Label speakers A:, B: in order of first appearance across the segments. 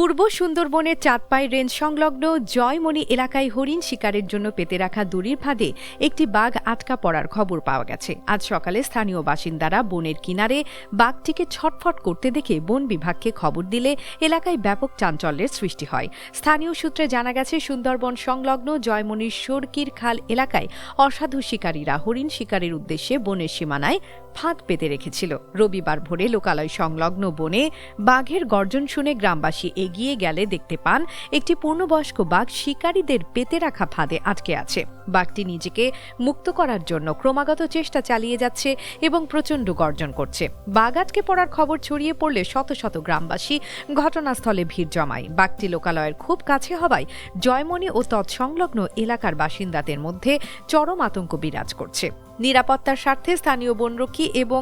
A: পূর্ব সুন্দরবনের চাঁদপাই রেঞ্জ সংলগ্ন জয়মণি এলাকায় হরিণ শিকারের জন্য পেতে রাখা দড়ির ফাঁদে একটি বাঘ আটকা পড়ার খবর পাওয়া গেছে। আজ সকালে স্থানীয় বাসিন্দারা বনের কিনারে বাঘটিকে ছটফট করতে দেখে বন বিভাগকে খবর দিলে এলাকায় ব্যাপক চাঞ্চল্যের সৃষ্টি হয়। স্থানীয় সূত্রে জানা গেছে, সুন্দরবন সংলগ্ন জয়মণির সরকির খাল এলাকায় অসাধু শিকারীরা হরিণ শিকারের উদ্দেশ্যে বনের সীমানায় ফাঁদ পেতে রেখেছিল। রবিবার ভোরে লোকালয় সংলগ্ন বনে বাঘের গর্জন শুনে গ্রামবাসী এগিয়ে গেলে দেখতে পান একটি পূর্ণবয়স্ক বাঘ শিকারীদের পেতে রাখা ফাঁদে আটকে আছে। বাঘটি নিজেকে মুক্ত করার জন্য ক্রমাগত চেষ্টা চালিয়ে যাচ্ছে এবং প্রচণ্ড গর্জন করছে। বাঘ আটকে পড়ার খবর ছড়িয়ে পড়লে শত শত গ্রামবাসী ঘটনাস্থলে ভিড় জমায়। বাঘটি লোকালয়ের খুব কাছে হওয়ায় জয়মণি ও তৎসংলগ্ন এলাকার বাসিন্দাদের মধ্যে চরম আতঙ্ক বিরাজ করছে। নিরাপত্তার স্বার্থে স্থানীয় বনরক্ষী এবং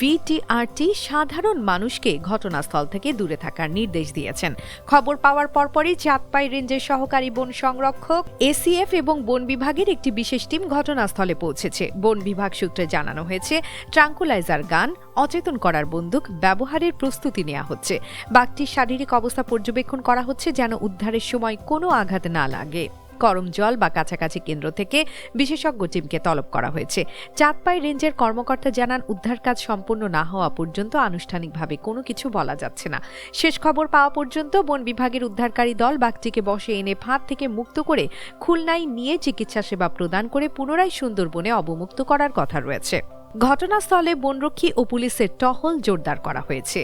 A: ভিটিআরটি সাধারণ মানুষকে ঘটনাস্থল থেকে দূরে থাকার নির্দেশ দিয়েছেন। খবর পাওয়ার পরপরই চাঁদপাই রেঞ্জের সহকারী বন সংরক্ষক, এসিএফ এবং বন বিভাগের একটি বিশেষ টিম ঘটনাস্থলে পৌঁছেছে। বন বিভাগ সূত্রে জানানো হয়েছে, ট্রাঙ্কুলাইজার গান অচেতন করার বন্দুক ব্যবহারের প্রস্তুতি নেওয়া হচ্ছে। বাঘটির শারীরিক অবস্থা পর্যবেক্ষণ করা হচ্ছে যেন উদ্ধারের সময় কোনো আঘাত না লাগে। করম জল বা কাছাকাছি কেন্দ্র থেকে বিশেষজ্ঞ টিমকে তলব করা হয়েছে। চাঁদপাই রেঞ্জের কর্মকর্তা জানান, উদ্ধার কাজ সম্পূর্ণ না হওয়া পর্যন্ত আনুষ্ঠানিকভাবে কোনো কিছু বলা যাচ্ছে না। শেষ খবর পাওয়া পর্যন্ত বন বিভাগের উদ্ধারকারী দল বাঘটিকে বসে এনে ফাঁদ থেকে মুক্ত করে খুলনায় নিয়ে চিকিৎসা সেবা প্রদান করে পুনরায় সুন্দরবনে অবমুক্ত করার কথা রয়েছে। ঘটনাস্থলে বনরক্ষী ও পুলিশের টহল জোরদার করা হয়েছে।